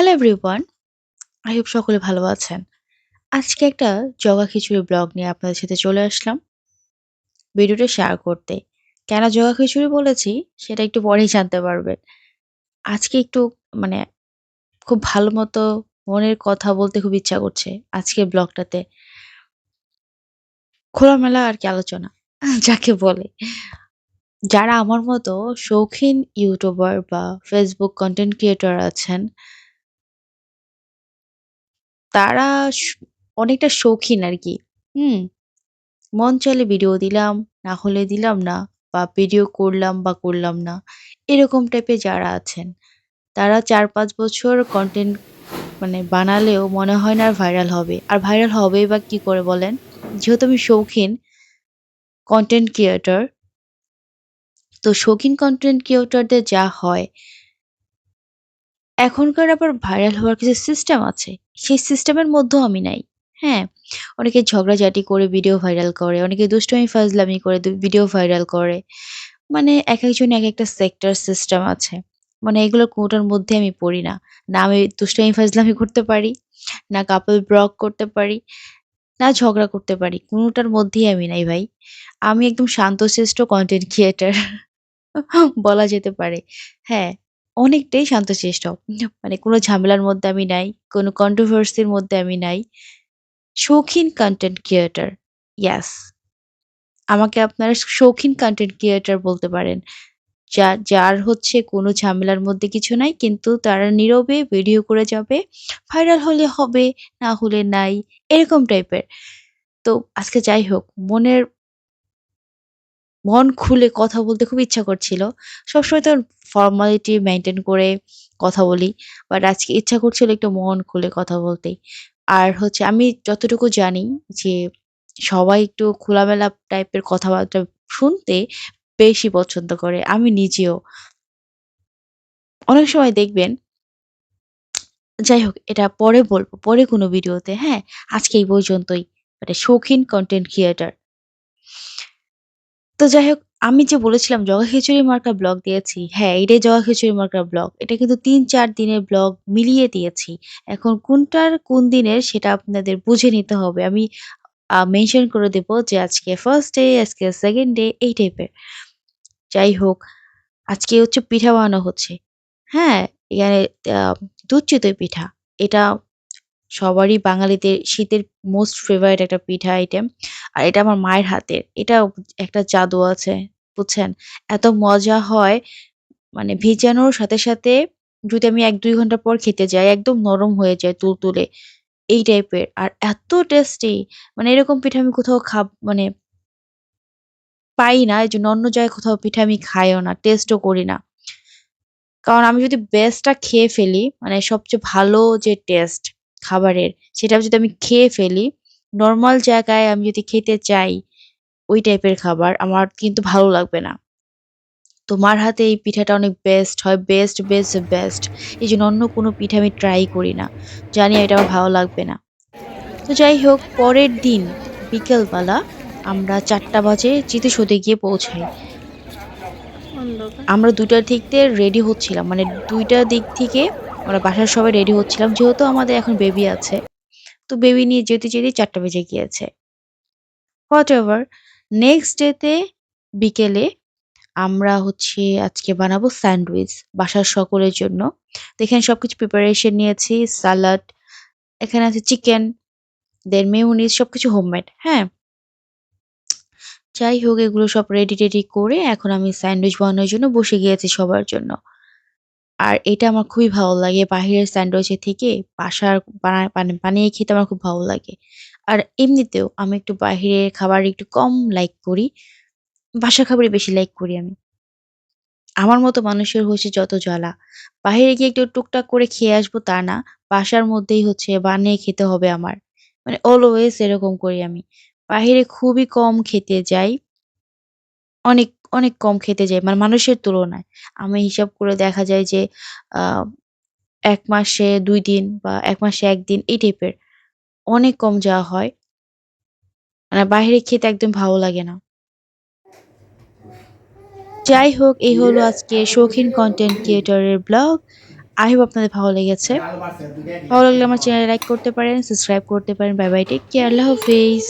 Hello everyone, I hope সকলে ভালো আছেন। আজকে একটা জগা খিচুড়ি ব্লগ নিয়ে আপনাদের সাথে চলে আসলাম ভিডিওটা শেয়ার করতে। কেন জগা খিচুড়ি বলেছি সেটা একটু পরেই জানতে পারবেন। আজকে একটু মানে খুব ভালো মতো মনের কথা বলতে খুব ইচ্ছা করছে আজকের ব্লগটাতে। খোলামেলা আর কি আলোচনা যাকে বলে। যারা আমার মতো শৌখিন ইউটিউবার বা ফেসবুক কন্টেন্ট ক্রিয়েটর আছেন তারা অনেকটা শৌখিন আর কি হুম? মন চলে ভিডিও দিলাম, না হলে দিলাম না বা ভিডিও করলাম বা করলাম না। এরকম টাইপের যারা আছেন, তারা ৪-৫ বছর কনটেন্ট মানে বানালেও মনে হয় না আর ভাইরাল হবে। আর ভাইরাল হবেই বা কি করে বলেন? যেহেতু আমি শৌখিন কন্টেন্ট ক্রিয়েটর তো শৌখিন কনটেন্ট ক্রিয়েটরদের যা হয় এখনকার আবার ভাইরাল হওয়ার কিছু সিস্টেম আছে। সেই সিস্টেমের মধ্যেও আমি নাই। হ্যাঁ? অনেকে ঝগড়াঝাটি করে ভিডিও ভাইরাল করে, অনেকে দুষ্টুমি ফাজলামি করে ভিডিও ভাইরাল করে। মানে এক একজন এক একটা সেক্টর সিস্টেম আছে। মানে এগুলো কোনটার মধ্যে আমি পড়ি না। না আমি দুষ্টামি ফাজলামি করতে পারি, না কাপল ব্লগ করতে পারি, না ঝগড়া করতে পারি। কোনোটার মধ্যেই আমি নাই ভাই। আমি একদম শান্তশিষ্ট কন্টেন্ট ক্রিয়েটর বলা যেতে পারে। হ্যাঁ, অনেকটাই শান্তশিষ্ট। মানে কোনো ঝামেলার মধ্যে আমি নাই, কোনো কন্ট্রোভার্সির মধ্যে আমি নাই। শৌখিন কনটেন্ট ক্রিয়েটর। ইয়াস। আমাকে আপনারা শৌখিন কনটেন্ট ক্রিয়েটর বলতে পারেন। যা যার হচ্ছে কোনো ঝামেলার মধ্যে কিছু নাই কিন্তু তারা নীরবে ভিডিও করে যাবে। ভাইরাল হলে হবে, না হলে নাই। এরকম টাইপের। তো আজকে যাই হোক মনের মন খুলে কথা বলতে খুব ইচ্ছা করছিল। সবসময় তো ফর্মালিটি মেনটেন করে কথা বলি। বাট আজকে ইচ্ছা করছিল একটু মন খুলে কথা বলতে। আর হচ্ছে আমি যতটুকু জানি যে সবাই একটু খোলামেলা টাইপের কথাবার্তা শুনতে বেশি পছন্দ করে। আমি নিজেও। অনেক সময় দেখবেন যাই হোক এটা পরে বলব পরে কোনো ভিডিওতে, হ্যাঁ? আজকে এই পর্যন্তই। মানে শৌখিন কন্টেন্ট ক্রিয়েটর। তো যাই হোক আমি যে বলেছিলাম জগা খিচুড়ি মার্কা ব্লগ দিয়েছি। হ্যাঁ, এটাই জগা খিচুড়ি মার্কা ব্লগ। এটা কিন্তু ৩-৪ দিনের ব্লগ মিলিয়ে দিয়েছি। এখন কোনটার কোন দিনের সেটা আপনাদের বুঝে নিতে হবে। আমি মেনশন করে দেব যে আজকে ফার্স্ট ডে, আজকে সেকেন্ড ডে এই টাইপের। যাই হোক, আজকে হচ্ছে পিঠা বানানো হচ্ছে। হ্যাঁ? এখানে দুধ চিতই পিঠা। এটা সবারই বাঙালিদের শীতের মোস্ট ফেভারিট একটা পিঠা আইটেম। আর এটা আমার মায়ের হাতের। এটা একটা জাদু আছে। বুঝছেন? এত মজা হয় মানে ভিজানোর সাথে, সাথে যদি আমি ১-২ ঘণ্টা পর খেতে যাই একদম নরম হয়ে যায় তুলতুলে। এই টাইপের। আর এত টেস্টি মানে এরকম পিঠা আমি কোথাও খাব মানে পাই না। এজন্য অন্য জায়গায় কোথাও পিঠা আমি খাইও না, টেস্টও করি না। কারণ আমি যদি বেস্টটা খেয়ে ফেলি, মানে সবচেয়ে ভালো যে টেস্ট খাবারের সেটা যদি আমি খেয়ে ফেলি, নর্মাল জায়গায় আমি যদি খেতে চাই ওই টাইপের খাবার আমার কিন্তু ভালো লাগবে না। তো মার হাতে এই পিঠাটা অনেক বেস্ট হয়। Best, best, best. এই জন্য অন্য কোনো পিঠা আমি ট্রাই করি না। জানি এটা আমার ভালো লাগবে না। তো যাই হোক পরের দিন বিকেলবেলা আমরা চারটা বাজে চিতই গিয়ে পৌঁছাই। আমরা ২টার দিক দিয়ে রেডি হচ্ছিলাম। মানে ২টার দিক থেকে আমরা বাসার সবাই রেডি হচ্ছিলাম। যেহেতু আমাদের এখন বেবি আছে। তো বেবি নিয়ে যেতে, যেতে ৪ঃ০০ বেজে গিয়েছে। হোয়াটএভার নেক্সট ডে তে বিকেলে আমরা হচ্ছে আজকে বানাবো স্যান্ডউইচ বাসার সকলের জন্য। তো এখানে সবকিছু প্রিপারেশন নিয়েছি। সালাড, এখানে আছে চিকেন, দেন মেয়োনিজ সবকিছু হোমমেড, হ্যাঁ? যাই হোক এগুলো সব রেডি-টেডি করে এখন আমি স্যান্ডউইচ বানানোর জন্য বসে গিয়েছি সবার জন্য। আর এটা আমার খুবই ভালো লাগে বাহিরের স্যান্ডউইচের থেকে বাসার বানা মানে বানিয়ে খেতে আমার খুব ভালো লাগে। আর এমনিতেও আমি একটু বাহিরের খাবার একটু কম লাইক করি। বাসার খাবারই বেশি লাইক করি আমি। আমার মতো মানুষের হচ্ছে যত জ্বালা। বাহিরে গিয়ে একটু টুকটাক করে খেয়ে আসব তা না। বাসার মধ্যেই হচ্ছে বানিয়ে খেতে হবে আমার। মানে অলওয়েজ এরকম করি আমি। বাহিরে খুবই কম খেতে যাই। অনেক, অনেক কম খেতে যাই মানে মানুষের তুলনায়। আমি হিসাব করে দেখা যায় যে আ ১ মাসে ২ দিন বা ১ মাসে ১ দিন এই টাইপের। অনেক কম যাওয়া হয়। মানে বাহিরে খেতে একদম ভালো লাগে না। যাই হোক, এই হলো আজকে শৌখিন কনটেন্ট ক্রিয়েটর এর ব্লগ। আই হোপ আপনাদের ভালো লেগেছে। ভালো লাগলে আমার চ্যানেল লাইক করতে পারেন সাবস্ক্রাইব করতে পারেন বাই বাই টেক কেয়ার আল্লাহ হাফেজ